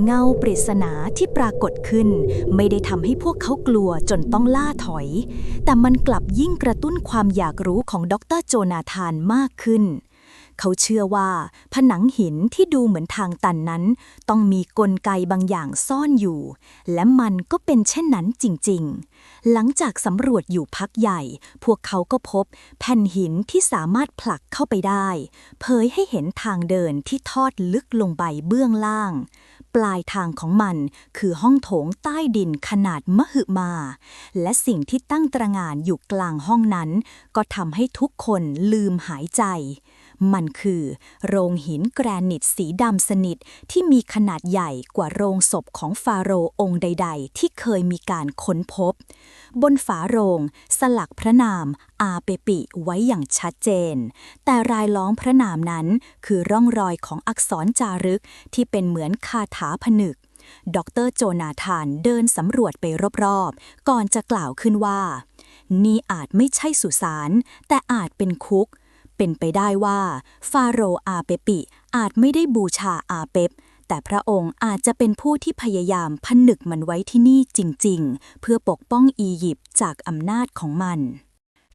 เงาปริศนาที่ปรากฏขึ้น ไม่ได้ทำให้พวกเขากลัวจนต้องล่าถอย แต่มันกลับยิ่งกระตุ้นความอยากรู้ของดรโจนาธานมากขึ้น เขาเชื่อว่า ผนังหินที่ดูเหมือนทางตันนั้น ต้องมีกลไกบางอย่างซ่อนอยู่ และมันก็เป็นเช่นนั้นจริงๆ หลังจากสำรวจอยู่พักใหญ่ พวกเขาก็พบ แผ่นหินที่สามารถผลักเข้าไปได้ เผยให้เห็นทางเดินที่ทอดลึกลงไปเบื้องล่าง ปลายทางของมันคือห้องโถงใต้ดินขนาดมหึมา และสิ่งที่ตั้งตระหงานอยู่กลางห้องนั้น ก็ทำให้ทุกคนลืมหายใจ มันคือ โรงหินแกรนิตสีดำสนิทที่มีขนาดใหญ่กว่าโรงศพของฟาโรห์องค์ใด ๆ ที่เคยมีการค้นพบ บนฝาโรง สลักพระนามอาเปปิไว้อย่างชัดเจน แต่รายล้อมพระนามนั้นคือร่องรอยของอักษรจารึกที่เป็นเหมือนคาถาผนึกดรโจนาธานเดินสำรวจไปรอบๆ ก่อนจะกล่าวขึ้นว่า นี่อาจไม่ใช่สุสานแต่อาจเป็นคุก เป็นไปได้ว่า ฟาโรห์อาเปปิอาจไม่ได้บูชาอาเปป แต่พระองค์อาจจะเป็นผู้ที่พยายามผนึกมันไว้ที่นี่จริง ๆ เพื่อปกป้องอียิปต์จากอำนาจของมัน